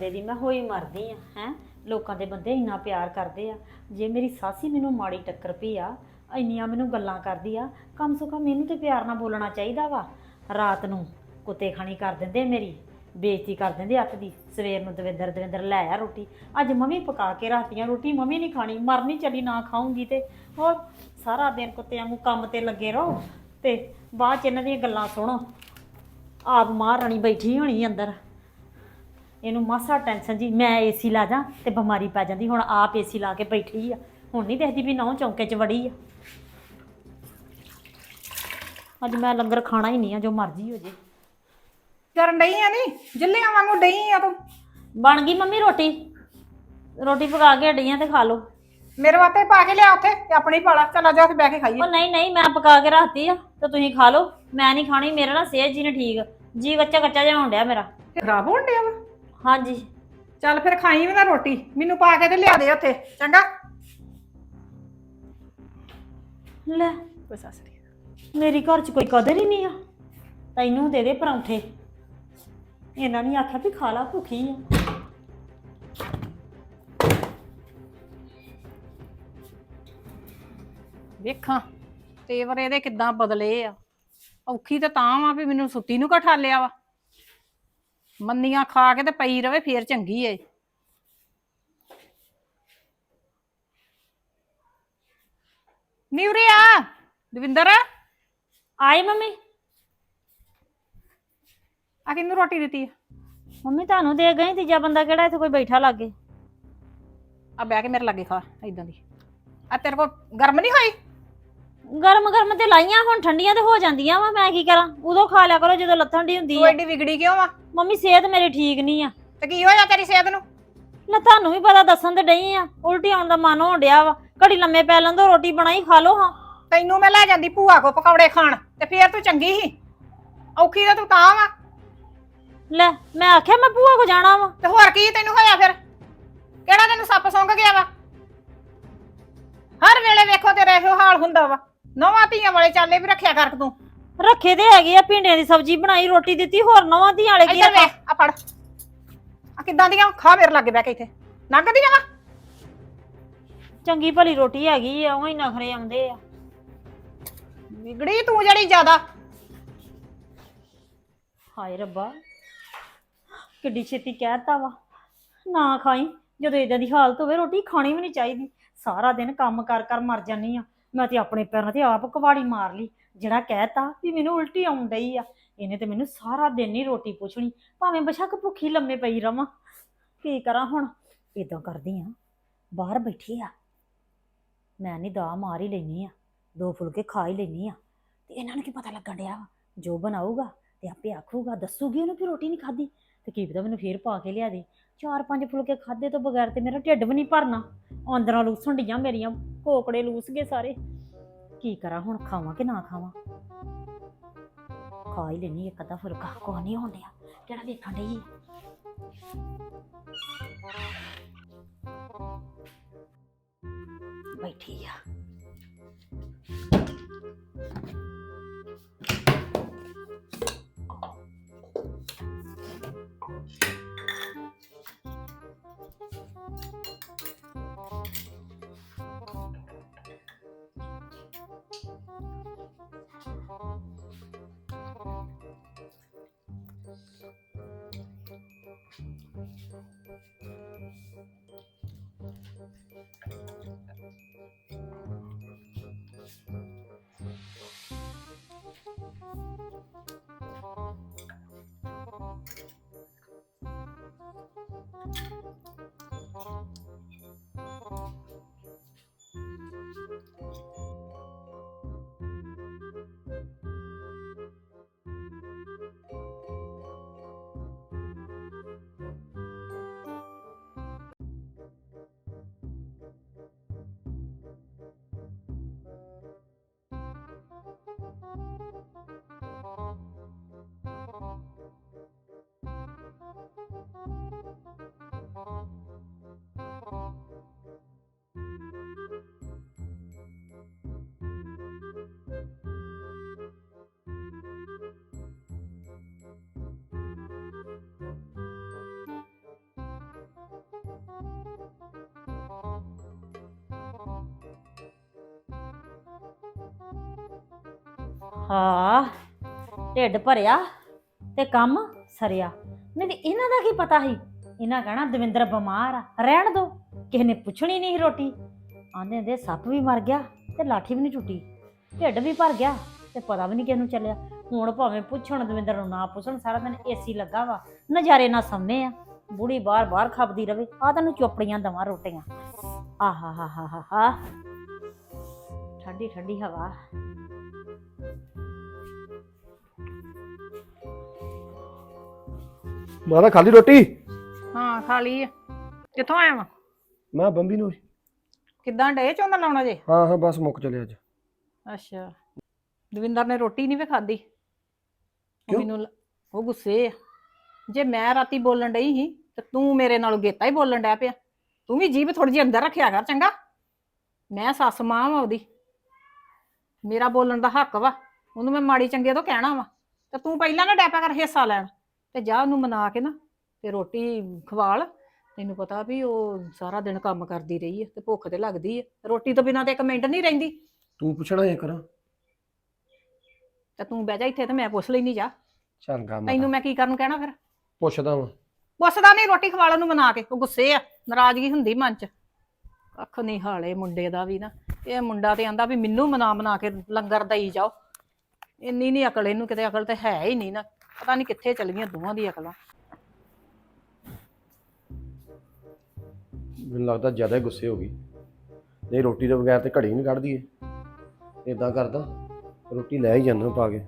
ਦੇ ਦੀ ਮੈਂ ਹੋਈ ਮਰਦੀ ਆ, ਹੈ? ਲੋਕਾਂ ਦੇ ਬੰਦੇ ਇੰਨਾ ਪਿਆਰ ਕਰਦੇ ਆ। ਜੇ ਮੇਰੀ ਸਾਸੀ ਮੈਨੂੰ ਮਾੜੀ ਟੱਕਰ ਪਈ ਆ, ਇੰਨੀਆਂ ਮੈਨੂੰ ਗੱਲਾਂ ਕਰਦੀ ਆ, ਕਮ ਸੋ ਕਮ ਮੈਨੂੰ ਤੇ ਪਿਆਰ ਨਾਲ ਬੋਲਣਾ ਚਾਹੀਦਾ ਵਾ। ਰਾਤ ਨੂੰ ਕੁੱਤੇ ਖਾਣੀ ਕਰ ਦਿੰਦੇ ਮੇਰੀ, ਬੇਇੱਜ਼ਤੀ ਕਰ ਦਿੰਦੇ ਅੱਤ ਦੀ, ਸਵੇਰ ਨੂੰ ਦਵਿੰਦਰ ਦਵਿੰਦਰ ਲੈ ਆ ਰੋਟੀ। ਅੱਜ ਮੰਮੀ ਪਕਾ ਕੇ ਰੱਖਤੀਆਂ ਰੋਟੀ, ਮੰਮੀ ਨਹੀਂ ਖਾਣੀ, ਮਰਨੀ ਚਲੀ ਨਾ ਖਾਊਂਗੀ ਤੇ। ਹੋਰ, ਸਾਰਾ ਦਿਨ ਕੁੱਤਿਆਂ ਨੂੰ ਕੰਮ ਤੇ ਲੱਗੇ ਰਹੋ ਤੇ ਬਾਅਦ ਚ ਇਹਨਾਂ ਦੀਆਂ ਗੱਲਾਂ ਸੁਣੋ। ਆਪ ਮਹਾਰਾਣੀ ਬੈਠੀ ਹੋਣੀ ਅੰਦਰ। ਇਹਨੂੰ ਮਾਸਾ ਟੈਨਸ਼ਨ ਜੀ ਮੈਂ ਏਸੀ ਲਾ ਜਾ ਤੇ ਬਿਮਾਰੀ ਪੈ ਜਾਂਦੀ ਹੁਣ ਆਪ ਏਸੀ ਲਾ ਕੇ ਬੈਠੀ ਆ। ਹੁਣ ਨਹੀਂ ਦੇਖਦੀ ਵੀ ਨੌ ਚੌਂਕੇ 'ਚ ਵੜੀ ਆ। ਅੱਜ ਮੈਂ ਲੰਗਰ ਖਾਣਾ ਹੀ ਨਹੀਂ ਆ ਜੋ ਮਰਜ਼ੀ ਹੋ ਜੇ। ਕਰਨ ਡਈ ਆ ਨੀ? ਜਿੱਲਿਆਂ ਵਾਂਗੂ ਡਈ ਆ ਤੂੰ? ਬਣ ਗਈ ਮੰਮੀ ਰੋਟੀ। ਰੋਟੀ ਪਕਾ ਕੇ ਹਟੀਆਂ ਤੇ ਖਾ ਲਓ। ਮੇਰੇ ਵਾਸਤੇ ਪਾ ਕੇ ਲਿਆ ਉੱਥੇ ਤੇ ਆਪਣੀ ਪਾਲਾ ਚੱਲ ਜਾ ਉੱਥੇ ਬਹਿ ਕੇ ਖਾਈਏ। ਉਹ ਨਹੀਂ ਨਹੀਂ ਮੈਂ ਪਕਾ ਕੇ ਰੱਖਤੀ ਆ ਤੇ ਤੁਸੀਂ ਖਾ ਲਓ। ਮੈਂ ਨਹੀਂ ਖਾਣੀ ਮੇਰਾ ਨਾ ਸਿਹਤ ਜੀ ਨੇ ਠੀਕ। ਜੀ ਕੱਚਾ ਕੱਚਾ ਜਿਹਾ ਹੋਣ ਡਿਆ ਮੇਰਾ। ਖਰਾਬ ਹੋਣ ਡਿਆ ਵਾ? ਹਾਂਜੀ। ਚੱਲ ਫਿਰ ਖਾਈ ਵੀ ਨਾ ਰੋਟੀ ਮੈਨੂੰ ਪਾ ਕੇ ਤੇ ਲਿਆ ਦੇ ਉੱਥੇ ਚੰਗਾ? ਲੈ ਕੋਈ ਸਾਸਰੀ ਮੇਰੀ ਘਰ 'ਚ ਕੋਈ ਕਦਰ ਹੀ ਨਹੀਂ ਆ। ਤੈਨੂੰ ਦੇ ਦੇ ਪਰੌਂਠੇ। ਇਹਨਾਂ ਨੇ ਆਖਿਆ ਵੀ ਖਾ ਲਾ ਭੁੱਖੀ ਆ। ਵੇਖਾਂ ਤੇਵਰ ਇਹਦੇ ਕਿੱਦਾਂ ਬਦਲੇ ਆ। ਔਖੀ ਤਾਂ ਤਾਂ ਵਾ ਵੀ ਮੈਨੂੰ ਸੁੱਤੀ ਨੂੰ ਕਠਾ ਲਿਆ ਵਾ। ਮੰਨੀਆਂ ਖਾ ਕੇ ਤੇ ਪਈ ਰਵੇ ਫੇਰ ਚੰਗੀ ਏ। ਨਿਉਰੇ ਆ ਦਵਿੰਦਰ। ਆਈ ਮੰਮੀ? ਆ ਕਿੰਨੂੰ ਰੋਟੀ ਦਿੱਤੀ ਮੰਮੀ ਤੁਹਾਨੂੰ ਦੇ ਗਈ ਤੀਜਾ ਬੰਦਾ ਕਿਹੜਾ ਇੱਥੇ ਕੋਈ ਬੈਠਾ ਲੱਗੇ? ਆ ਬਹਿ ਕੇ ਮੇਰੇ ਲਾਗੇ ਖਾ ਇਦਾਂ ਦੀ। ਆ ਤੇਰੇ ਕੋਲ ਗਰਮ ਨਹੀਂ ਹੋਈ? ਗਰਮ ਗਰਮ ਤੇ ਲਾਈਆਂ ਹੁਣ ਠੰਡੀਆਂ ਤੇ ਹੋ ਜਾਂਦੀਆਂ ਵਾ ਮੈਂ ਕੀ ਕਰਾਂ? ਉਦੋਂ ਖਾ ਲਿਆ ਕਰੋ ਜਦੋਂ ਲੱਥਣ ਦੀ ਹੁੰਦੀ ਤੂੰ ਆ। ਐਡੀ ਵਿਗੜੀ ਕਿਉਂ ਵਾ ਮੰਮੀ ਸਿਹਤ ਮੇਰੀ ਠੀਕ ਨਹੀਂ ਆ। ਤੇ ਕੀ ਹੋਇਆ ਤੇਰੀ ਸਿਹਤ ਨੂੰ? ਲੈ ਤੁਹਾਨੂੰ ਵੀ ਪਤਾ ਦੱਸਣ ਤੇ ਡਈ ਆ ਉਲਟੀ ਆਉਣ ਦਾ ਮਨ ਹੋਣ ਡਿਆ ਵਾ। ਘੜੀ ਲੰਮੇ ਪੈ ਲੰਦੋ ਰੋਟੀ ਬਣਾਈ ਖਾ ਲਓ ਹਾਂ। ਤੈਨੂੰ ਮੈਂ ਲੈ ਜਾਂਦੀ ਭੂਆ ਕੋ ਪਕੌੜੇ ਖਾਣ ਤੇ ਫੇਰ ਤੂੰ ਚੰਗੀ ਸੀ। ਔਖੀ ਤਾਂ ਤੂੰ ਤਾਂ ਵਾ। ਲੈ ਮੈਂ ਆਖਿਆ ਮੈਂ ਭੂਆ ਕੋ ਜਾਣਾ ਵਾ। ਤੇ ਹੋਰ ਕੀ ਤੈਨੂੰ ਹੋਇਆ ਫਿਰ? ਕਿਹੜਾ ਤੈਨੂੰ ਸੱਪ ਸੁੰਘ ਗਿਆ ਵਾ? ਹਰ ਵੇਲੇ ਵੇਖੋ ਤੇਰਾ ਇਹੋ ਹਾਲ ਹੁੰਦਾ ਵਾ। ਨਵਾਂ ਧੀਆਂ ਵਾਲੇ ਚਾਲੇ ਵੀ ਰੱਖਿਆ ਕਰ ਤੂੰ। ਰੱਖੇ ਤੇ ਹੈਗੇ ਆ ਭਿੰਡੀਆਂ ਦੀ ਸਬਜ਼ੀ ਬਣਾਈ ਰੋਟੀ ਦਿੱਤੀ ਹੋਰ ਨਵਾਂ ਧੀਆਂ ਵਾਲੇ ਕੀ ਇੱਧਰ ਆ ਫੜ। ਆ ਕਿੱਦਾਂ ਦੀਆਂ ਖਾ ਮੇਰੇ ਲਾਗੇ ਬਹਿ ਕੇ ਇੱਥੇ। ਨੰਗਦੀਆਂ ਵਾ? ਚੰਗੀ ਭਲੀ ਰੋਟੀ ਹੈਗੀ ਆ ਉਹ ਹੀ ਨਖਰੇ ਆਉਂਦੇ ਆ। ਵਿਗੜੀ ਤੂੰ ਜਿਹੜੀ ਜ਼ਿਆਦਾ। ਹਾਏ ਰੱਬਾ ਕਿੱਡੀ ਛੇਤੀ ਕਹਿਤਾ ਵਾ। ਨਾ ਖਾਈ ਜਦੋਂ ਇਦਾਂ ਦੀ ਹਾਲਤ ਹੋਵੇ ਰੋਟੀ ਖਾਣੀ ਵੀ ਨਹੀਂ ਚਾਹੀਦੀ। ਸਾਰਾ ਦਿਨ ਕੰਮ ਕਰ ਕਰ ਮਰ ਜਾਨੀ ਆ। ਮੈਂ ਤੇ ਆਪਣੇ ਪੈਰਾਂ ਤੇ ਆਪ ਕਵਾੜੀ ਮਾਰ ਲਈ, ਜਿਹੜਾ ਕਹਿਤਾ ਵੀ ਮੈਨੂੰ ਉਲਟੀ ਆਉਣ ਡਈ ਆ। ਇਹਨੇ ਤੇ ਮੈਨੂੰ ਸਾਰਾ ਦਿਨ ਹੀ ਰੋਟੀ ਪੁੱਛਣੀ, ਭਾਵੇਂ ਬਸ਼ੱਕ ਭੁੱਖੀ ਲੰਮੇ ਪਈ ਰਵਾਂ। ਕੀ ਕਰਾਂ ਹੁਣ? ਇਦਾਂ ਕਰਦੀ ਆ, ਬਾਹਰ ਬੈਠੀ ਆ। ਮੈਂ ਨਹੀਂ ਦਾ ਮਾਰ ਹੀ ਲੈਣੀ ਆ, ਦੋ ਫੁਲਕੇ ਖਾ ਹੀ ਲੈਣੀ ਆ। ਤੇ ਇਹਨਾਂ ਨੂੰ ਕੀ ਪਤਾ ਲੱਗਣ ਡਿਆ ਵਾ? ਜੋ ਬਣਾਊਗਾ ਤੇ ਆਪੇ ਆਖੂਗਾ, ਦੱਸੂਗੀ ਉਹਨੂੰ ਵੀ ਰੋਟੀ ਨਹੀਂ ਖਾਧੀ। ਤੇ ਕੀ ਪਤਾ ਮੈਨੂੰ ਫੇਰ ਪਾ ਕੇ ਲਿਆ ਦੇ। ਚਾਰ ਪੰਜ ਫੁਲਕੇ ਖਾਦੇ ਤੋਂ ਬਗੈਰ ਤੇ ਮੇਰਾ ਢਿੱਡ ਵੀ ਨਹੀਂ ਭਰਨਾ। ਆਂਦਰਾਂ ਲੂਸਣ ਡੀਆਂ ਮੇਰੀਆਂ, ਕੋਕੜੇ ਲੂਸ ਗਏ ਸਾਰੇ। ਕੀ ਕਰਾਂ ਹੁਣ, ਖਾਵਾਂ ਕਿ ਨਾ ਖਾਵਾਂ? ਖਾ ਹੀ ਲੈਣੀ ਇੱਕ ਅੱਧਾ ਫੁਲਕਾ ਕੋ ਨਹੀਂ ਹੋਣ ਡਿਆ ਕਿਹੜਾ ਵੇਖਣ ਡਈ ਏ? ਬੈਠੀ ਆ। ਆਹਾ, ਢਿੱਡ ਭਰਿਆ ਤੇ ਕੰਮ ਸਰਿਆ। ਨਹੀਂ ਤੇ ਇਹਨਾਂ ਦਾ ਕੀ ਪਤਾ ਸੀ? ਇਹਨਾਂ ਕਹਿਣਾ ਦਵਿੰਦਰ ਬਿਮਾਰ ਆ, ਰਹਿਣ ਦੋ, ਕਿਸੇ ਨੇ ਪੁੱਛਣੀ ਨਹੀਂ ਸੀ ਰੋਟੀ। ਆਂਦੇ ਦੇ ਸੱਪ ਵੀ ਮਰ ਗਿਆ ਤੇ ਲਾਠੀ ਵੀ ਨਹੀਂ ਟੁੱਟੀ। ਢਿੱਡ ਵੀ ਭਰ ਗਿਆ ਤੇ ਪਤਾ ਵੀ ਨਹੀਂ ਕਿਸ ਨੂੰ ਚੱਲਿਆ। ਹੁਣ ਭਾਵੇਂ ਪੁੱਛਣ, ਦਵਿੰਦਰ ਨੂੰ ਨਾ ਪੁੱਛਣ, ਸਾਰਾ ਦਿਨ ਏਸੀ ਲੱਗਾ ਵਾ, ਨਜ਼ਾਰੇ ਨਾਲ ਸੰਮੇ ਆ। ਬੁੜੀ ਬਾਹਰ ਬਾਹਰ ਖਾਪਦੀ ਰਵੇ ਆ ਤੈਨੂੰ ਚੋਪੜੀਆਂ ਦਵਾਂ ਰੋਟੀਆਂ। ਆਹਾ ਹਾ ਹਾ ਹਾ ਹਾ। ਠੰਡੀ ਠੰਡੀ ਹਵਾ। ਮਾਤਾ ਖਾਲੀ ਰੋਟੀ? ਹਾਂ ਖਾ ਲਈ ਆ। ਕਿੱਥੋਂ ਆਇਆ ਵਾ? ਮੈਂ ਬੰਬੀ ਨੂੰ। ਕਿੱਦਾਂ ਡੇ ਝੋਨਾ ਲਾਉਣਾ ਜੇ? ਹਾਂ ਹਾਂ ਬਸ ਮੁੱਕ ਚਲੇ ਅੱਜ। ਅੱਛਾ। ਦਵਿੰਦਰ ਨੇ ਰੋਟੀ ਨਹੀਂ ਵੇ ਖਾਦੀ ਕਿਉਂ? ਮੈਨੂੰ ਲ- ਉਹ ਗੁੱਸੇ ਆ। ਜੇ ਮੈਂ ਰਾਤੀ ਬੋਲਣ ਡਈ ਸੀ ਤੇ ਤੂੰ ਮੇਰੇ ਨਾਲ ਗੇਤਾ ਹੀ ਬੋਲਣ ਡਿਆ ਪਿਆ। ਤੂੰ ਵੀ ਜੀਭ ਥੋੜੀ ਜਿਹੀ ਅੰਦਰ ਰੱਖਿਆ ਕਰ ਚੰਗਾ। ਮੈਂ ਸੱਸ ਮਾਂ ਵਾਂ ਉਹਦੀ। ਮੇਰਾ ਬੋਲਣ ਦਾ ਹੱਕ ਵਾ। ਉਹਨੂੰ ਮੈਂ ਮਾੜੀ ਚੰਗੇ ਤੋਂ ਕਹਿਣਾ ਵਾ। ਤੇ ਤੂੰ ਪਹਿਲਾਂ ਨਾ ਡੈਪਾ ਕਰ ਹਿੱਸਾ ਲੈਣ। ਤੇ ਜਾ ਉਹਨੂੰ ਮਨਾ ਕੇ ਨਾ ਤੇ ਰੋਟੀ ਖਵਾਲ। ਤੈਨੂੰ ਪਤਾ ਵੀ ਉਹ ਸਾਰਾ ਦਿਨ ਕੰਮ ਕਰਦੀ ਰਹੀ ਹੈ ਤੇ ਭੁੱਖ ਤੇ ਲੱਗਦੀ ਹੈ ਰੋਟੀ ਤੋਂ ਬਿਨਾਂ ਤੇ ਇੱਕ ਮਿੰਟ ਨਹੀਂ ਰਹਿੰਦੀ। ਤੂੰ ਪੁੱਛਣਾ ਇਹ ਕਰਾਂ। ਤੇ ਤੂੰ ਬਹਿ ਜਾ ਇੱਥੇ ਤੇ ਮੈਂ ਪੁੱਛ ਲੈਣੀ ਜਾ। ਚੰਗਾ ਤੈਨੂੰ ਮੈਂ ਕੀ ਕਰਨ ਨੂੰ ਕਹਿਣਾ ਫਿਰ? ਪੁੱਛਦਾ ਵਾਂ। ਪੁੱਛਦਾ ਨਹੀਂ ਰੋਟੀ ਖਵਾਲ ਨੂੰ ਮਨਾ ਕੇ। ਉਹ ਗੁੱਸੇ ਆ ਨਾਰਾਜ਼ਗੀ ਹੁੰਦੀ ਮਨ ਚ। ਕੱਖ ਨਹੀਂ ਹਾਲੇ ਮੁੰਡੇ ਦਾ ਵੀ ਨਾ। ਇਹ ਮੁੰਡਾ ਤੇ ਆਂਦਾ ਵੀ ਮੈਨੂੰ ਮਨਾ ਮਨਾ ਕੇ ਲੰਗਰ ਦਈ ਜਾਓ। ਇੰਨੀ ਨਹੀਂ ਅਕਲ ਇਹਨੂੰ ਕਿਤੇ ਅਕਲ ਤੇ ਹੈ ਹੀ ਨਹੀਂ ਨਾ। ਪਤਾ ਨਹੀਂ ਕਿੱਥੇ ਚਲ ਗਈਆਂ ਦੋਵਾਂ ਦੀ ਅਕਲਾਂ। ਮੈਨੂੰ ਲੱਗਦਾ ਜ਼ਿਆਦਾ ਹੀ ਗੁੱਸੇ ਹੋ ਗਈ। ਨਹੀਂ, ਰੋਟੀ ਤੋਂ ਬਗੈਰ ਤੇ ਘੜੀ ਨਹੀਂ ਕੱਢਦੀ ਏ ਇਦਾਂ ਕਰਦਾ, ਰੋਟੀ ਲੈ ਹੀ ਜਾਂਦਾ ਪਾ ਕੇ।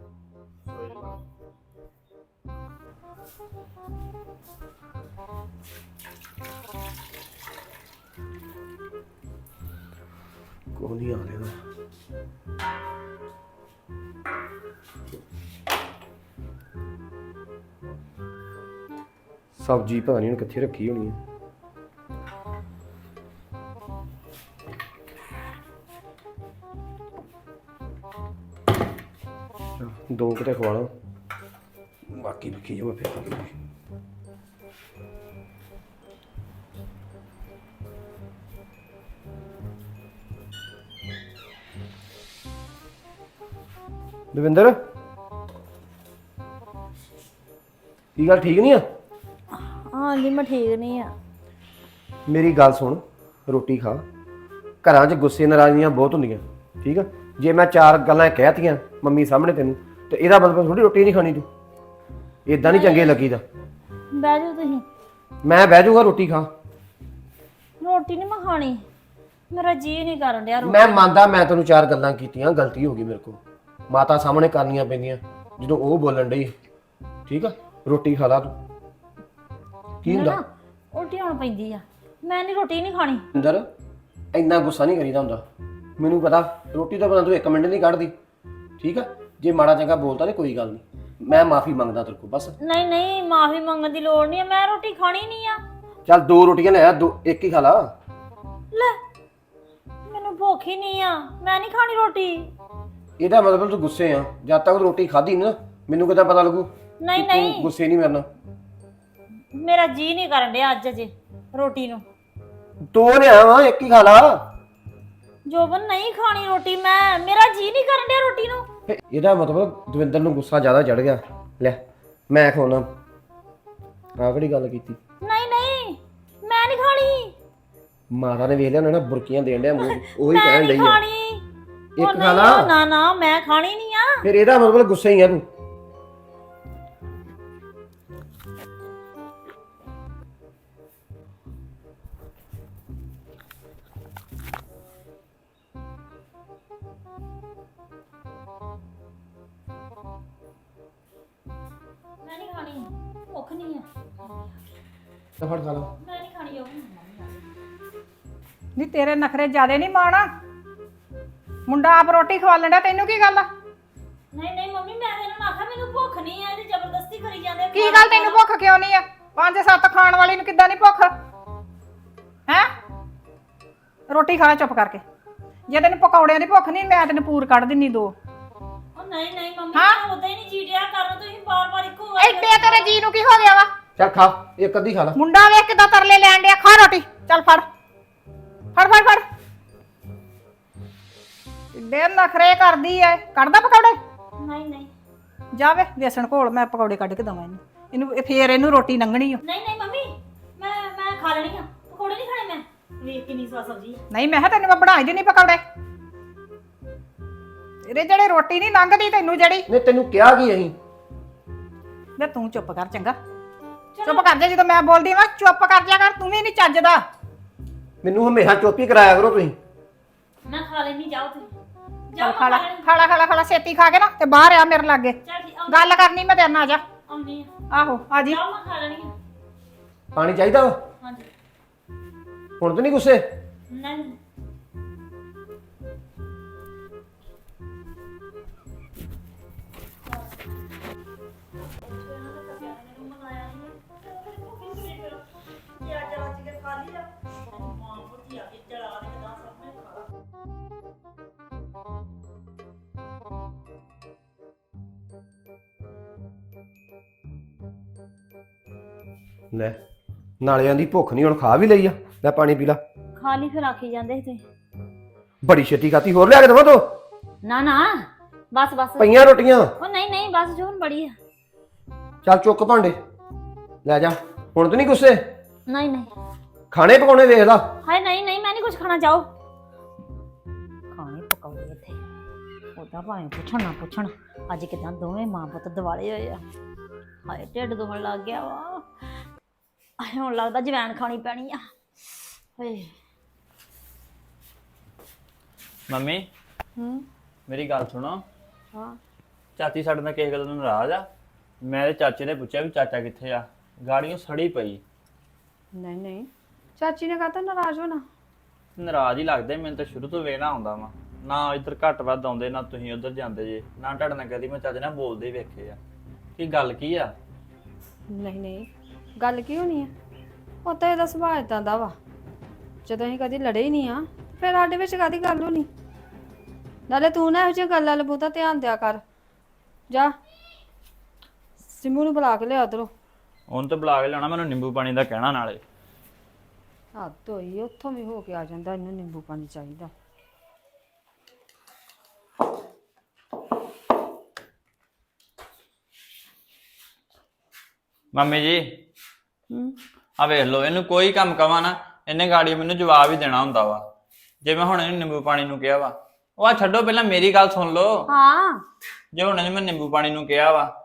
ਕੋਈ ਨਹੀਂ ਆ ਰਿਹਾ ਸਬਜੀ ਪਤਾ ਨਹੀਂ ਹੁਣ ਕਿੱਥੇ ਰੱਖੀ ਹੋਣੀ ਹੈ ਚੱਲ, ਦੋ ਕਿਤੇ ਖਵਾ ਲਾ। ਬਾਕੀ ਲਿਖੀ ਜਾਵਾ ਫਿਰ ਦਵਿੰਦਰ? ਕੀ ਗੱਲ ਠੀਕ ਨਹੀਂ ਆ? ਹਾਂਜੀ ਮੈਂ ਠੀਕ ਨਹੀਂ ਆ। ਮੇਰੀ ਗੱਲ ਸੁਣ ਰੋਟੀ ਖਾ। ਘਰਾਂ 'ਚ ਗੁੱਸੇ ਨਾਰਾਜ਼ੀਆਂ ਬਹੁਤ ਹੁੰਦੀਆਂ ਠੀਕ ਆ? ਜੇ ਮੈਂ ਚਾਰ ਗੱਲਾਂ ਕਹਿਤੀਆਂ ਮੰਮੀ ਸਾਹਮਣੇ ਤੈਨੂੰ ਤੇ ਇਹਦਾ ਮਤਲਬ ਥੋੜੀ ਰੋਟੀ ਨਹੀਂ ਖਾਣੀ ਤੂੰ। ਇਦਾਂ ਨਹੀਂ ਚੰਗੇ ਲੱਗੀਦਾ। ਬਹਿ ਜਾਓ ਤੁਸੀਂ। ਮੈਂ ਬਹਿ ਜਾਊਗਾ ਰੋਟੀ ਖਾ। ਰੋਟੀ ਨਹੀਂ ਮੈਂ ਖਾਣੀ। ਮੇਰਾ ਜੀ ਨਹੀਂ ਕਰਨ ਡਿਆ ਰੋਟੀ ਮੈਂ ਮੰਨਦਾ ਮੈਂ ਤੈਨੂੰ ਚਾਰ ਗੱਲਾਂ ਕੀਤੀਆਂ ਗਲਤੀ ਹੋ ਗਈ ਮੇਰੇ ਕੋਲ। ਮਾਤਾ ਸਾਹਮਣੇ ਕਰਨੀਆਂ ਪੈਂਦੀਆਂ ਜਦੋਂ ਉਹ ਬੋਲਣ ਡਈ। ਠੀਕ ਆ? ਰੋਟੀ ਖਾ ਲਾ ਤੂੰ। ਕੀ ਹੁੰਦਾ? ਨਾ ਆਉਣ ਪੈਂਦੀ ਆ। ਮੈਂ ਨਹੀਂ ਰੋਟੀ ਨਹੀਂ ਖਾਣੀ। ਅੰਦਰ ਇੰਨਾ ਗੁੱਸਾ ਨਹੀਂ ਕਰੀਦਾ ਹੁੰਦਾ। ਮੈਨੂੰ ਪਤਾ ਰੋਟੀ ਤੋਂ ਬਿਨਾਂ ਤੂੰ ਇੱਕ ਮਿੰਟ ਨਹੀਂ ਕੱਢਦੀ। ਠੀਕ ਆ? ਜੇ ਮਾੜਾ ਚੰਗਾ ਬੋਲਤਾ ਤੇ ਕੋਈ ਗੱਲ ਨਹੀਂ ਮੈਂ ਮਾਫੀ ਮੰਗਦਾ ਤੇਰੇ ਕੋਲ ਬਸ। ਨਹੀਂ ਨਹੀਂ ਮਾਫੀ ਮੰਗਣ ਦੀ ਲੋੜ ਨਹੀਂ ਆ। ਮੈਂ ਰੋਟੀ ਖਾਣੀ ਨਹੀਂ ਆ। ਚੱਲ ਦੋ ਰੋਟੀਆਂ ਲੈ ਆ ਦੋ ਇੱਕ ਹੀ ਖਾ ਲਾ। ਲੈ ਮੈਨੂੰ ਭੁੱਖ ਹੀ ਨਹੀਂ ਆ। ਮੈਂ ਨਹੀਂ ਖਾਣੀ ਰੋਟੀ। ਇਹਦਾ ਮਤਲਬ ਤੂੰ ਗੁੱਸੇ ਆ। ਜਦ ਤੱਕ ਤੂੰ ਰੋਟੀ ਖਾਧੀ ਨੀ ਨਾ ਮੈਨੂੰ ਕਿੱਦਾਂ ਪਤਾ ਲੱਗੂ ਨਹੀਂ ਤੂੰ ਨਹੀਂ। ਗੁੱਸੇ ਨਹੀਂ ਮਰਨਾ ਮੇਰਾ ਜੀ ਨਹੀਂ ਕਰਨ ਡਿਆ ਅੱਜ ਅਜੇ ਰੋਟੀ ਨੂੰ। ਦੋ ਲਿਆ ਵਾ ਇੱਕ ਹੀ ਖਾ ਲਾ। ਜੋਬਨ ਨਹੀਂ ਖਾਣੀ ਰੋਟੀ ਮੈਂ। ਮੇਰਾ ਜੀ ਨਹੀਂ ਕਰਨ ਡਿਆ ਰੋਟੀ ਨੂੰ। ਇਹਦਾ ਮਤਲਬ ਦਵਿੰਦਰ ਨੂੰ ਗੁੱਸਾ ਜ਼ਿਆਦਾ ਚੜ ਗਿਆ। ਲੈ ਮੈਂ ਖਵਾਉਣਾ। ਆਹ ਕਿਹੜੀ ਗੱਲ ਕੀਤੀ? ਨਹੀਂ ਨਹੀਂ ਮੈਂ ਨਹੀਂ ਖਾਣੀ। ਮਾਤਾ ਨੇ ਵੇਖ ਲਿਆ ਉਹਨਾਂ ਨੇ ਬੁਰਕੀਆਂ ਦੇਣ ਡਿਆ ਮੂੰਹ ਉਹੀ ਮੈਂ ਕਹਿਣ ਨਹੀਂ ਡਈ ਆ। ਖਾਣੀ। ਉਹ ਇੱਕ ਨਹੀਂ, ਖਾ ਲਾ ਨਾ ਨਾ ਮੈਂ ਖਾਣੀ ਨਹੀਂ ਆ। ਫਿਰ ਇਹਦਾ ਮਤਲਬ ਗੁੱਸੇ ਹੀ ਆ ਤੂੰ। ਫੜ ਲਾ ਮੈਂ ਨਹੀਂ ਖਾਣੀ ਉਹ ਨਹੀਂ ਤੇਰੇ ਨਖਰੇ ਜ਼ਿਆਦੇ ਨਹੀਂ ਮਾਣਾ ਮੁੰਡਾ ਆਪ ਰੋਟੀ ਖਵਾ ਲੈਂਦਾ ਤੈਨੂੰ ਕੀ ਗੱਲ ਆ? ਨਹੀਂ ਨਹੀਂ ਮੰਮੀ ਮੈਂ ਇਹਨਾਂ ਨੂੰ ਆਖਿਆ ਮੈਨੂੰ ਭੁੱਖ ਨਹੀਂ ਆ ਇਹ ਜ਼ਬਰਦਸਤੀ ਕਰੀ ਜਾਂਦੇ ਕੀ ਗੱਲ ਤੈਨੂੰ ਭੁੱਖ ਕਿਉਂ ਨਹੀਂ ਆ? ਪੰਜ ਸੱਤ ਖਾਣ ਵਾਲੀ ਨੂੰ ਕਿੱਦਾਂ ਨਹੀਂ ਭੁੱਖ? ਹੈ? ਰੋਟੀ ਖਾ ਚੁੱਪ ਕਰਕੇ। ਜੇ ਤੈਨੂੰ ਪਕੌੜਿਆਂ ਦੀ ਭੁੱਖ ਨਹੀਂ ਮੈਂ ਤੈਨੂੰ ਪੂਰ ਕੱਢ ਦਿੰਨੀ ਦੋ। ਉਹ ਨਹੀਂ ਨਹੀਂ ਮੰਮੀ ਹਾਂ? ਮੈਂ ਉਦਾਂ ਹੀ ਨਹੀਂ ਜੀੜਿਆ ਕਰਨ ਤੁਸੀਂ ਬਾਰ-ਬਾਰ ਇੱਕੋ ਗੱਲ ਐਡੇ ਤੇਰੇ ਜੀ ਨੂੰ ਕੀ ਹੋ ਗਿਆ ਵਾ? ਚੱਲ ਖਾ ਇੱਕ ਅੱਧੀ ਖਾ ਲਾ। ਮੁੰਡਾ ਵੇਖ ਕਿਦਾਂ ਤਰਲੇ ਲੈਣ ਡਿਆ ਖਾ ਰੋਟੀ ਚੱਲ ਫੜ। ਫੜ ਫੜ ਫੜ। ਏਡੇ ਨਖਰੇ ਕਰਦੀ ਐ ਕੱਢਦਾ ਪਕੌੜੇ? ਨਹੀਂ ਨਹੀਂ। ਜਾ ਵੇ ਵੇਸਣ ਘੋਲ ਮੈਂ ਪਕੌੜੇ ਕੱਢ ਕੇ ਦਵਾਂ ਇਹਨੂੰ। ਇਹਨੂੰ ਇਹ ਫੇਰ ਇਹਨੂੰ ਰੋਟੀ ਲੰਘਣੀ ਓ। ਨਹੀਂ ਨਹੀਂ ਮੰਮੀ ਮੈਂ ਮੈਂ ਖਾ ਲੈਣੀ ਆ। ਪਕੌੜੇ ਨਹੀਂ ਖਾਣੇ ਮੈਂ। ਵੇਖ ਕਿੰਨੀ ਸਵਾਦ ਸਬਜ਼ੀ ਆ। ਨਹੀਂ ਮੈਂ ਕਿਹਾ ਤੈਨੂੰ ਮੈਂ ਬਣਾਈ ਦੇਣੀ ਪਕੌੜੇ। ਤੇਰੇ ਜਿਹੜੇ ਰੋਟੀ ਨਹੀਂ ਲੰਘਦੀ ਤੈਨੂੰ ਜਿਹੜੀ। ਨੇ ਤੈਨੂੰ ਕਿਹਾ ਕੀ ਅਸੀਂ? ਵੇ ਤੂੰ ਚੁੱਪ ਕਰ ਚੰਗਾ। ਚੁੱਪ ਕਰ ਜਾ ਜਦੋਂ ਮੈਂ ਬੋਲਦੀ ਮੈਂ ਚੁੱਪ ਕਰ ਜਾ ਕਰ ਤੂੰ ਵੀ ਨਹੀਂ ਚੱਜਦਾ ਮੈਨੂੰ ਹਮੇਸ਼ਾ ਚੋਪੀ ਕਰਾਇਆ ਕਰੋ ਤੁਸੀਂ। ਮੈਂ ਖਾ ਲੈਣੀ ਜਾਓ ਤੁਸੀਂ। ਜਾਓ ਖਾ ਮੈਂ ਲੈ ਖਾ ਲੈਣੀ ਖਾ ਛੇਤੀ ਕੇ ਨਾ ਤੇ ਬਾਹਰ ਆ ਮੇਰੇ ਲਾਗੇ। ਚੱਲ ਜੀ ਆਉਂਦੀ ਗੱਲ ਕਰਨੀ ਮੈਂ ਤੇਰੇ ਨਾਲ ਆ ਜਾ। ਆਉਂਦੀ ਆ ਆਹੋ ਆ ਜੀ। ਜਾਓ ਮੈਂ ਖਾ ਲੈਣੀ ਆ। ਪਾਣੀ ਚਾਹੀਦਾ ਵਾ? ਹਾਂਜੀ। ਹੁਣ ਤਾਂ ਨਹੀਂ ਗੁੱਸੇ? ਨਹੀਂ। ਲੈ ਨਾਲਿਆਂ ਦੀ ਭੁੱਖ ਨਹੀਂ ਹੁਣ ਖਾ ਵੀ ਲਈ ਆ। ਲੈ ਪਾਣੀ ਪੀ ਲਾ। ਖਾ ਲਈ ਫਿਰ ਆਖੀ ਜਾਂਦੇ ਸੀ। ਤੁਸੀਂ ਬੜੀ ਛੇਤੀ ਖਾਤੀ ਹੋਰ ਲਿਆ ਕੇ ਦਵਾ ਤੋ? ਨਾ ਨਾ ਬਸ ਬਸ। ਪਈਆਂ ਰੋਟੀਆਂ? ਉਹ ਨਹੀਂ ਨਹੀਂ ਬਸ ਜੋਨ ਬੜੀ ਆ। ਚੱਲ ਚੁੱਕ ਭਾਂਡੇ। ਲੈ ਜਾ ਹੁਣ ਤਾਂ ਨਹੀਂ ਗੁੱਸੇ? ਨਹੀਂ ਨਹੀਂ। ਖਾਣੇ ਪਕਾਉਣੇ ਵੇਖ ਲਾ। ਹਾਏ ਨਹੀਂ ਨਹੀਂ ਮੈਂ ਨਹੀਂ ਕੁਝ ਖਾਣਾ ਚਾਹੋ ਖਾਣੇ ਪਕਾਉਣੇ ਇੱਥੇ। ਉਹਦਾ ਭਾਵੇਂ ਪੁੱਛਣ ਨਾ ਪੁੱਛਣ। ਅੱਜ ਕਿਦਾਂ ਦੋਵੇਂ ਮਾਂ ਪੁੱਤ ਦਿਵਾਲੇ ਹੋਏ ਆ। ਹਾਏ ਢਿੱਡ ਦੁਖਣ ਲੱਗ ਗਿਆ ਵਾ। ਹਾਏ ਹੁਣ ਲੱਗਦਾ ਜਵੈਣ ਖਾਣੀ ਪੈਣੀ ਆ। ਹਾਏ। ਮੰਮੀ? ਹੂੰ? ਮੇਰੀ ਗੱਲ ਸੁਣੋ। ਹਾਂ। ਚਾਚੀ ਸਾਡੇ ਨਾਲ ਕਿਸੇ ਗੱਲ ਨੂੰ ਨਾਰਾਜ਼ ਆ? ਮੈਂ ਤੇ ਚਾਚੇ ਨੇ ਪੁੱਛਿਆ ਵੀ ਚਾਚਾ ਕਿੱਥੇ ਆ? ਗਾੜੀਆਂ ਸੜੀ ਪਈ। ਨਹੀਂ ਨਹੀਂ। ਚਾਚੀ ਨੇ ਕਹਤਾ ਨਾਰਾਜ਼ ਹੋਣਾ? ਨਾਰਾਜ਼ ਹੀ ਲੱਗਦੇ ਮੈਨੂੰ ਤਾਂ ਸ਼ੁਰੂ ਤੋਂ ਵੇਣਾ ਆਉਂਦਾ ਵਾ। ਨਾ ਇੱਧਰ ਘੱਟ ਵੱਧ ਆਉਂਦੇ ਨਾ ਤੁਸੀਂ ਉੱਧਰ ਜਾਂਦੇ ਜੇ। ਨਾ ਤੁਹਾਡੇ ਨਾਲ ਕਦੀ ਮੈਂ ਚਾਚੇ ਨਾਲ ਬੋਲਦੇ ਹੀ ਵੇਖੇ ਆ। ਕੀ ਗੱਲ ਕੀ ਆ? ਨਹੀਂ ਨਹੀਂ। ਗੱਲ ਕੀ ਹੋਣੀ ਆ? ਉਹ ਤਾਂ ਇਹਦਾ ਸੁਭਾਅ ਇਦਾਂ ਦਾ ਵਾ। ਜਦੋਂ ਅਸੀਂ ਕਦੀ ਲੜੇ ਹੀ ਨਹੀਂ ਆ ਫਿਰ ਸਾਡੇ ਵਿੱਚ ਕਾਦੀ ਗੱਲ ਹੋਣੀ? ਨਾਲੇ ਤੂੰ ਨਾ ਇਹੋ ਜਿਹੀਆਂ ਗੱਲਾਂ ਵੱਲ ਬਹੁਤਾ ਧਿਆਨ ਦਿਆ ਕਰ। ਜਾ। ਸਿੰਮੂ ਨੂੰ ਬੁਲਾ ਕੇ ਲਿਆ ਉਧਰੋਂ। ਉਹਨੂੰ ਤਾਂ ਬੁਲਾ ਕੇ ਲਿਆਉਣਾ ਮੈਨੂੰ ਨਿੰਬੂ ਪਾਣੀ ਦਾ ਕਹਿਣਾ ਨਾਲੇ। ਹੱਦ ਹੋਈ ਉੱਥੋਂ ਵੀ ਹੋ ਕੇ ਆ ਜਾਂਦਾ ਇਹਨੂੰ ਨਿੰਬੂ ਪਾਣੀ ਚਾਹੀਦਾ। ਮੰਮੀ ਜੀ ਹੂੰ। ਆ ਵੇਖ ਲਓ ਇਹਨੂੰ ਕੋਈ ਕੰਮ ਕਵਾਂ ਨਾ ਇਹਨੇ ਗਾੜੀ ਮੈਨੂੰ ਜਵਾਬ ਹੀ ਦੇਣਾ ਹੁੰਦਾ ਵਾ। ਜੇ ਮੈਂ ਹੁਣ ਇਹਨੂੰ ਨਿੰਬੂ ਪਾਣੀ ਨੂੰ ਕਿਹਾ ਵਾ। ਉਹ ਆ ਛੱਡੋ ਪਹਿਲਾਂ ਮੇਰੀ ਗੱਲ ਸੁਣ ਲਓ। ਹਾਂ। ਜੇ ਹੁਣ ਇਹਨੇ ਮੈਂ ਨਿੰਬੂ ਪਾਣੀ ਨੂੰ ਕਿਹਾ ਵਾ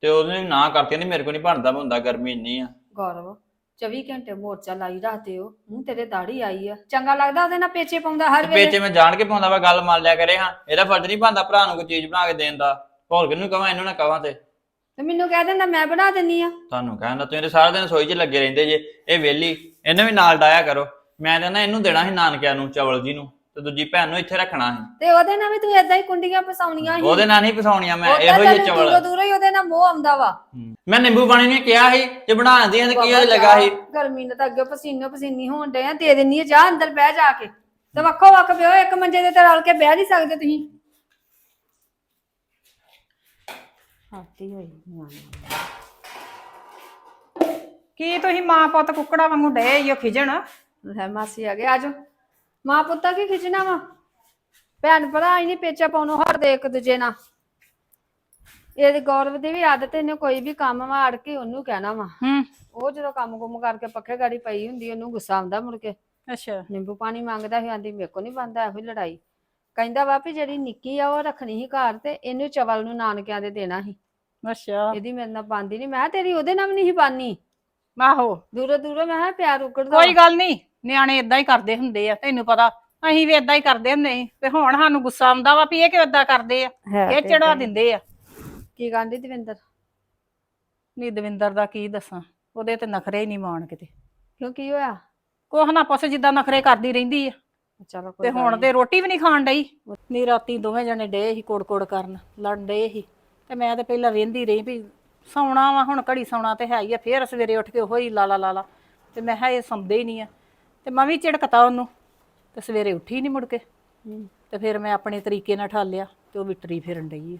ਤੇ ਉਹਨੇ ਨਾ ਕਰਕੇ ਨਹੀਂ ਮੇਰੇ ਕੋਲ ਨਹੀਂ ਬਣਦਾ ਹੁੰਦਾ ਗਰਮੀ ਇੰਨੀ ਆ। ਗੌਰਵ 24 ਘੰਟੇ ਮੋਰਚਾ ਲਾਈ ਰੱਖਦੇ ਹੋ ਮੂੰਹ ਤੇਰੇ ਦਾੜੀ ਆਈ ਆ। ਚੰਗਾ ਲੱਗਦਾ ਉਹਦੇ ਨਾਲ ਪੇਚੇ ਪਾਉਂਦਾ ਹਰ ਵੇਲੇ। ਪੇਚੇ ਮੈਂ ਜਾਣ ਕੇ ਪਾਉਂਦਾ ਵਾ ਗੱਲ ਮੰਨ ਲਿਆ ਕਰੇ ਹਾਂ। ਇਹਦਾ ਫਰਜ਼ ਨਹੀਂ ਬਣਦਾ ਭਰਾ ਨੂੰ ਕੋਈ ਚੀਜ਼ ਬਣਾ ਕੇ ਦੇਣ ਦਾ। ਹੋਰ ਕਿਹਨੂੰ ਕਵਾਂ ਇਹਨੂੰ ਨਾ ਕਵਾਂ ਤੇ। ਤੇ ਮੈਨੂੰ ਕਹਿ ਦਿੰਦਾ ਮੈਂ ਬਣਾ ਦਿੰਨੀ ਆ। ਤੁਹਾਨੂੰ ਕਹਿੰਦਾ ਤੁਸੀਂ ਤੇ ਸਾਰਾ ਦਿਨ ਸੋਈ 'ਚ ਲੱਗੇ ਰਹਿੰਦੇ ਜੇ। ਇਹ ਵਿਹਲੀ ਇਹਨੇ ਵੀ ਨਾਲ ਡਾਇਆ ਕਰੋ। ਮੈਂ ਕਹਿੰਦਾ ਇਹਨੂੰ ਦੇਣਾ ਸੀ ਨਾਨਕਿਆਂ ਨੂੰ ਚਵਲ ਜੀ ਨੂੰ। ਤੇ ਦੂਜੀ ਭੈਣ ਨੂੰ ਇੱਥੇ ਰੱਖਣਾ ਸੀ। ਤੇ ਉਹਦੇ ਨਾਲ ਵੀ ਤੂੰ ਏਦਾਂ ਹੀ ਕੁੰਡੀਆਂ ਫਸਾਉਣੀਆਂ ਸੀ। ਉਹਦੇ ਨਾਲ ਨਹੀਂ ਫਸਾਉਣੀਆਂ ਮੈਂ ਇਹੋ ਜਿਹੇ ਚਵਲ। ਦੂਰੋਂ ਦੂਰੋਂ ਹੀ ਉਹਦੇ ਨਾਲ ਮੋਹ ਆਉਂਦਾ ਵਾ। ਮੈਂ ਨਿੰਬੂ ਪਾਣੀ ਨੇ ਕਿਹਾ ਸੀ ਜੇ ਬਣਾਉਂਦੀ ਆ ਤੇ ਕੀ ਉਹਦੇ ਲੱਗਾ ਸੀ? ਗਰਮੀ ਨੇ ਤਾਂ ਅੱਗੇ ਪਸੀਨੋ ਪਸੀਨੀ ਹੋਣ ਡਏ ਆ। ਦੇ ਦਿੰਨੀ ਆ ਜਾ ਅੰਦਰ ਬਹਿ ਜਾ ਕੇ। ਤੇ ਵੱਖੋ ਵੱਖ ਪਿਓ ਇੱਕ ਮੰਜੇ ਦੇ ਤੇ ਰਲ ਕੇ ਬਹਿ ਨਹੀਂ ਸਕਦੇ ਤੁਸੀਂ। ਹਾਤੀ ਹੋਈ ਨਿਆਣੀ ਕੀ ਤੁਸੀਂ ਮਾਂ ਪੁੱਤ ਕੁੱਕੜਾ ਵਾਂਗੂ ਡੇ ਈਓ ਖਿਜਣ? ਲੈ ਮਾਸੀ ਆ ਗਏ ਆਜੋ ਮਾਂ ਪੁੱਤਾਂ ਕੀ ਖਿੱਚਣਾ ਵਾ? ਭੈਣ ਭਰਾ ਹੀ ਨਹੀਂ ਪੇਚਾ ਪਾਉਣੋਂ ਹਟਦੇ ਇੱਕ ਦੂਜੇ ਨਾਲ। ਇਹਦੇ ਗੌਰਵ ਦੀ ਵੀ ਆਦਤ ਇਹਨੇ ਕੋਈ ਵੀ ਕੰਮ ਵਾ ਅੜ ਕੇ ਉਹਨੂੰ ਕਹਿਣਾ ਵਾ। ਹੂੰ। ਉਹ ਜਦੋਂ ਕੰਮ ਕੁੰਮ ਕਰਕੇ ਪੱਖੇ ਗਾੜੀ ਪਈ ਹੁੰਦੀ ਉਹਨੂੰ ਗੁੱਸਾ ਆਉਂਦਾ ਮੁੜ ਕੇ। ਅੱਛਾ। ਨਿੰਬੂ ਪਾਣੀ ਮੰਗਦਾ ਸੀ ਆਂਦੀ ਮੇਰੇ ਕੋ ਨਹੀਂ ਬੰਦਾ ਇਹੋ ਹੀ ਲੜਾਈ। ਕਹਿੰਦਾ ਵਾ ਵੀ ਜਿਹੜੀ ਨਿੱਕੀ ਆ ਉਹ ਰੱਖਣੀ ਸੀ ਘਰ ਤੇ ਇਹਨੂੰ ਚਵਲ ਨੂੰ ਨਾਨਕਿਆਂ ਦੇ ਦੇਣਾ ਸੀ। ਅੱਛਾ। ਇਹਦੀ ਮੇਰੇ ਨਾਲ ਬੰਦੀ ਨਹੀਂ ਮੈਂ ਕਿਹਾ ਤੇਰੀ ਉਹਦੇ ਨਾਲ ਵੀ ਨਹੀਂ ਸੀ ਬਾਨੀ ਆਹੋ। ਦੂਰੋਂ ਦੂਰੋਂ ਮੈਂ ਕਿਹਾ ਪਿਆਰ ਉਕੜਦਾ। ਕੋਈ ਗੱਲ ਨਹੀਂ ਨਿਆਣੇ ਇਦਾਂ ਹੀ ਕਰਦੇ ਹੁੰਦੇ ਆ ਤੈਨੂੰ ਪਤਾ ਅਸੀਂ ਵੀ ਇਦਾਂ ਹੀ ਕਰਦੇ ਹੁੰਦੇ ਸੀ। ਤੇ ਹੁਣ ਸਾਨੂੰ ਗੁੱਸਾ ਆਉਂਦਾ ਵਾ ਵੀ ਇਹ ਕਿਉਂ ਇਦਾਂ ਕਰਦੇ ਆ? ਹੈ ਇਹ ਤੇ ਚੜਾ। ਦਿੰਦੇ ਆ। ਕੀ ਕਹਿੰਦੀ ਦਵਿੰਦਰ? ਨੀ ਦਵਿੰਦਰ ਦਾ ਕੀ ਦੱਸਾਂ? ਉਹਦੇ ਤੇ ਨਖਰੇ ਹੀ ਨਹੀਂ ਮਾਣ ਕਿਤੇ। ਕਿਉਂ ਕੀ ਹੋਇਆ? ਕੋਹ ਨਾ ਪੁੱਛ ਜਿੱਦਾਂ ਨਖਰੇ ਕਰਦੀ ਰਹਿੰਦੀ ਆ। ਚਲੋ ਕੋਈ ਤੇ ਹੁਣ। ਤੇ ਰੋਟੀ ਵੀ ਨਹੀਂ ਖਾਣ ਡਈ। ਨੀ ਰਾਤੀ ਦੋਵੇਂ ਜਣੇ ਡੇ ਸੀ ਕੋੜ-ਕੋੜ ਕਰਨ ਲੜਨ ਡੇ ਸੀ। ਤੇ ਮੈਂ ਤੇ ਪਹਿਲਾਂ ਵੇਂਦੀ ਰਹੀ ਵੀ ਸੌਣਾ ਵਾ ਹੁਣ ਘੜੀ ਸੌਣਾ ਤੇ ਹੈ ਹੀ ਆ ਫੇਰ ਸਵੇਰੇ ਉੱਠ ਕੇ ਉਹੀ ਲਾਲਾ ਲਾਲਾ। ਤੇ ਮੈਂ ਕਿਹਾ ਇਹ ਸੌਂਦੇ ਹੀ ਨਹੀਂ ਆ। ਤੇ ਮੈਂ ਵੀ ਝਿੜਕਤਾ ਉਹਨੂੰ ਤੇ ਸਵੇਰੇ ਉੱਠੀ ਨਹੀਂ ਮੁੜ ਕੇ। ਤੇ ਫਿਰ ਮੈਂ ਆਪਣੇ ਤਰੀਕੇ ਨਾਲ ਠਾਲਿਆ ਤੇ ਉਹ ਵਿਟਰੀ ਫਿਰਨ ਡਈ ਆ।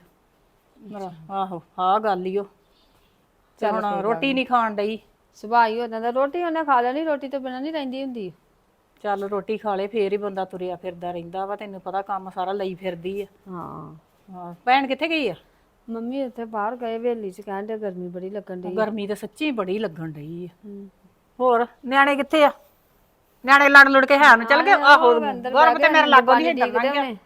ਆਹੋ ਆਹ ਗੱਲ ਈ ਓ। ਤੇ ਹੁਣ ਰੋਟੀ ਨਹੀਂ ਖਾਣ ਡਈ। ਸੁਭਾਅ ਹੀ ਹੋ ਜਾਂਦਾ ਰੋਟੀ ਉਹਨੇ ਖਾ ਲੈਣੀ ਰੋਟੀ ਤੋਂ ਬਿਨਾਂ ਨਹੀਂ ਰਹਿੰਦੀ ਹੁੰਦੀ। ਚੱਲ ਰੋਟੀ ਖਾ ਲੇ ਫੇਰ ਹੀ ਬੰਦਾ ਤੁਰਿਆ ਫਿਰਦਾ ਰਹਿੰਦਾ ਵਾ ਤੈਨੂੰ ਪਤਾ ਕੰਮ ਸਾਰਾ ਲਈ ਫਿਰਦੀ ਆ। ਹਾਂ। ਹਾਂ ਭੈਣ ਕਿੱਥੇ ਗਈ ਆ? ਮੰਮੀ ਇੱਥੇ ਬਾਹਰ ਗਏ ਵੇਲੀ ਚ ਕਹਿੰਦੇ ਗਰਮੀ ਬੜੀ ਲੱਗਣ ਡਈ ਗਰਮੀ ਤਾਂ ਸੱਚੀ ਬੜੀ ਲੱਗਣ ਡਈ ਆ। ਹੂੰ। ਹੋਰ ਨਿਆਣੇ ਕਿੱਥੇ ਆ? ਨਿਆਣੇ ਲੜ ਲੜ ਕੇ ਹੈ ਨੂੰ ਚੱਲ ਗਏ? ਆਹੋ ਗਰਮ ਤੇ ਮੇਰੇ ਲਾਗੋਂ ਨਹੀਂ ਹੋਣੇ।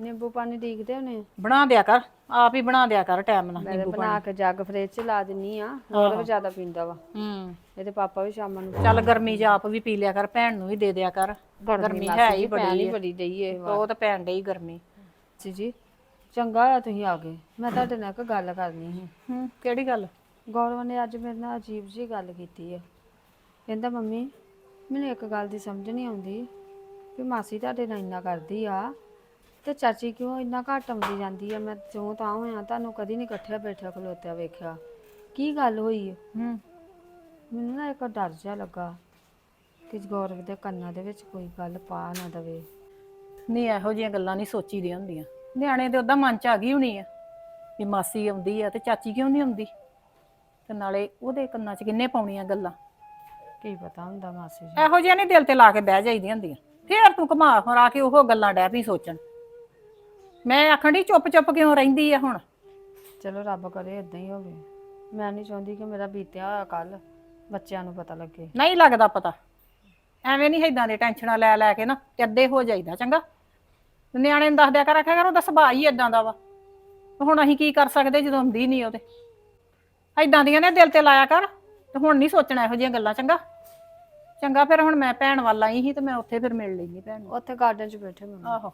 ਨਿੰਬੂ ਪਾਣੀ ਡੀਕਦੇ ਹੋਣੇ। ਬਣਾ ਦਿਆ ਕਰ। ਆਪ ਹੀ ਬਣਾ ਦਿਆ ਕਰ ਟਾਈਮ ਨਾਲ ਮੈਂ ਬਣਾ ਕੇ ਜੱਗ ਫ੍ਰਿਜ ਚ ਲਾ ਦਿੰਨੀ ਆ ਵੀ ਜ਼ਿਆਦਾ ਪੀਂਦਾ ਵਾ। ਹੂੰ। ਇਹਦੇ ਪਾਪਾ ਵੀ ਸ਼ਾਮਾਂ ਨੂੰ ਚੱਲ ਗਰਮੀ ਚ ਆਪ ਵੀ ਪੀ ਲਿਆ ਕਰ ਭੈਣ ਨੂੰ ਵੀ ਦੇ ਦਿਆ ਕਰ। ਗਰਮੀ ਹੈ ਹੀ ਬੜੀ ਆ। ਬੜੀ ਡਈ ਏ। ਉਹ ਤਾਂ ਪੈਣ ਡਈ ਗਰਮੀ। ਜੀ ਜੀ ਚੰਗਾ ਆ ਤੁਸੀਂ ਆ ਗਏ। ਮੈਂ ਤੁਹਾਡੇ ਨਾਲ ਇੱਕ ਗੱਲ ਕਰਨੀ ਸੀ। ਹੂੰ ਕਿਹੜੀ ਗੱਲ? ਗੌਰਵ ਨੇ ਅੱਜ ਮੇਰੇ ਨਾਲ ਅਜੀਬ ਜੀ ਗੱਲ ਕੀਤੀ ਹੈ ਕਹਿੰਦਾ ਮੰਮੀ ਮੈਨੂੰ ਇੱਕ ਗੱਲ ਦੀ ਸਮਝ ਨਹੀਂ ਆਉਂਦੀ ਵੀ ਮਾਸੀ ਤੁਹਾਡੇ ਨਾਲ ਇੰਨਾ ਕਰਦੀ ਆ। ਤੇ ਚਾਚੀ ਕਿਉਂ ਇੰਨਾ ਘੱਟ ਆਉਂਦੀ ਜਾਂਦੀ ਆ? ਮੈਂ ਜਿਉਂ ਤਾਂ ਹੋਇਆ ਤੁਹਾਨੂੰ ਕਦੀ ਨਹੀਂ ਇਕੱਠਿਆ ਬੈਠਿਆ ਖਲੋਤਿਆ ਵੇਖਿਆ। ਕੀ ਗੱਲ ਹੋਈ? ਹੈ। ਹੂੰ ਮੈਨੂੰ ਨਾ ਇੱਕ ਡਰ ਜਿਹਾ ਲੱਗਾ ਕਿ ਗੌਰਵ ਦੇ ਕੰਨਾਂ ਦੇ ਵਿੱਚ ਕੋਈ ਗੱਲ ਪਾ ਨਾ ਦਵੇ। ਨਹੀਂ ਇਹੋ ਜਿਹੀਆਂ ਗੱਲਾਂ ਨਹੀਂ ਸੋਚੀ ਦੀਆਂ ਹੁੰਦੀਆਂ। ਨਿਆਣੇ ਦੇ ਉਹਦਾ ਮਨ ਚ ਆ ਗਈ ਹੋਣੀ ਆ ਵੀ ਮਾਸੀ ਆਉਂਦੀ ਆ ਤੇ ਚਾਚੀ ਕਿਉਂ ਨਹੀਂ ਆਉਂਦੀ? ਤੇ ਨਾਲੇ ਉਹਦੇ ਕੰਨਾਂ 'ਚ ਕਿੰਨੇ ਪਾਉਣੀਆਂ ਗੱਲਾਂ? ਕੀ ਪਤਾ ਹੁੰਦਾ ਮਾਸੀ ਜੀ। ਇਹੋ ਜਿਹੀਆਂ ਨਹੀਂ ਦਿਲ ਤੇ ਲਾ ਕੇ ਬਹਿ ਜਾਈਦੀਆਂ ਹੁੰਦੀਆਂ। ਫੇਰ ਤੂੰ ਘੁਮਾ ਫਰਾ ਕੇ ਉਹ ਗੱਲਾਂ ਡੈ ਪਈ ਸੋਚਣ। ਮੈਂ ਆਖਣ ਦੀ ਚੁੱਪ ਚੁੱਪ ਕਿਉਂ ਰਹਿੰਦੀ ਆ ਹੁਣ? ਚਲੋ ਰੱਬ ਕਰੇ ਇਦਾਂ ਹੀ ਹੋਵੇ। ਮੈਂ ਨਹੀਂ ਚਾਹੁੰਦੀ ਕਿ ਮੇਰਾ ਬੀਤਿਆ ਹੋਇਆ ਕੱਲ ਬੱਚਿਆਂ ਨੂੰ ਪਤਾ ਲੱਗੇ। ਨਹੀਂ ਲੱਗਦਾ ਪਤਾ। ਐਵੇਂ ਨਹੀਂ ਏਦਾਂ ਦੇ ਟੈਨਸ਼ਨਾਂ ਲੈ ਲੈ ਕੇ ਨਾ ਤੇ ਅੱਧੇ ਹੋ ਜਾਈਦਾ ਚੰਗਾ? ਨਿਆਣੇ ਨੂੰ ਦੱਸ ਦਿਆ ਕਰ ਆਖਿਆ ਕਰ ਉਹਦਾ ਸੁਭਾਅ ਹੀ ਇਦਾਂ ਦਾ ਵਾ। ਹੁਣ ਅਸੀਂ ਕੀ ਕਰ ਸਕਦੇ ਜਦੋਂ ਹੁੰਦੀ ਨਹੀਂ ਉਹਦੇ ਏਦਾਂ ਦੀਆਂ ਨੇ ਦਿਲ ਤੇ ਲਾਇਆ ਕਰ ਤੇ ਹੁਣ ਨਹੀਂ ਸੋਚਣਾ ਇਹੋ ਜਿਹੀਆਂ ਗੱਲਾਂ ਚੰਗਾ? ਚੰਗਾ ਫਿਰ ਹੁਣ ਮੈਂ ਭੈਣ ਵੱਲ ਆਈ ਸੀ ਤੇ ਮੈਂ ਉੱਥੇ ਫਿਰ ਮਿਲ ਲੈਂਦੀ ਭੈਣ ਨੂੰ। ਉੱਥੇ ਗਾਰਡਨ 'ਚ ਬੈਠੇ ਮੰਮੀ ਆਹੋ।